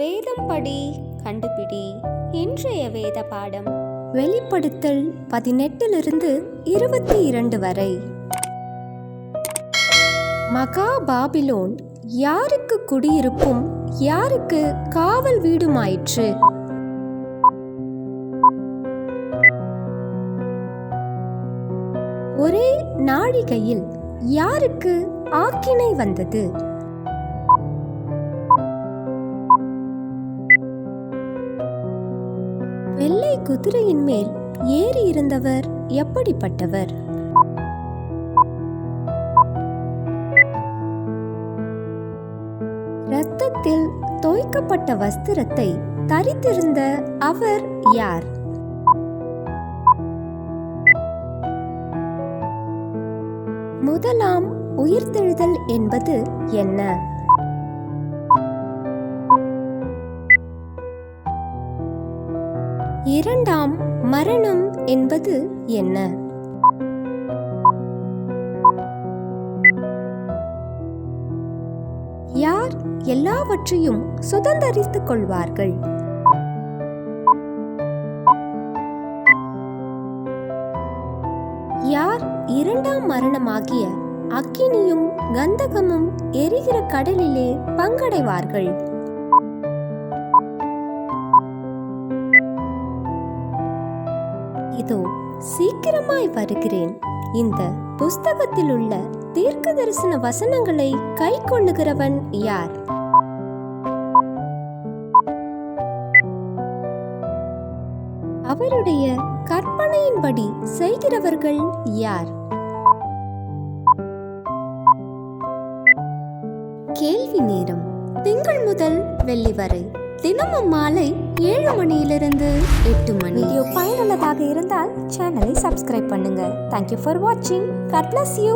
வேதம் படி கண்டுபிடி. இன்றைய வேத பாடம் வெளிப்படுத்தல் பதினெட்டிலிருந்து இருபத்தி இரண்டு வரை. மகா பாபிலோன் யாருக்கு குடியிருப்பும் யாருக்கு காவல் வீடுமாயிற்று? ஒரே நாழிகையில் யாருக்கு ஆக்கினை வந்தது? வெள்ளை குதிரையின் மேல் ஏறி இருந்தவர் எப்படிப்பட்டவர்? இரத்தத்தில் தோய்க்கப்பட்ட வஸ்திரத்தை தரித்திருந்த அவர் யார்? முதலாம் உயிர்த்தெழுதல் என்பது என்ன? இரண்டாம் மரணம் என்பது என்ன? யார் எல்லாவற்றையும் சுதந்திரித்துக் கொள்வார்கள்? யார் இரண்டாம் மரணமாகிய அக்கினியும் கந்தகமும் எரிகிற கடலிலே பங்கடைவார்கள்? இதோ சீக்கிரமாய் வருகிறேன். இந்த புஸ்தகத்தில் உள்ள தீர்க்க தரிசன வசனங்களை கை கொள்ளுகிறவன் யார்? அவருடைய கற்பனையின்படி செய்கிறவர்கள் யார்? கேள்வி நேரம். திங்கள் முதல் வெள்ளி வரை. தினமும் மாலை ஏழு மணியிலிருந்து எட்டு மணி. இருந்தால் சேனலை சப்ஸ்கிரைப் பண்ணுங்க. தேங்க்யூ ஃபார் வாட்சிங் காட் பிளஸ் யூ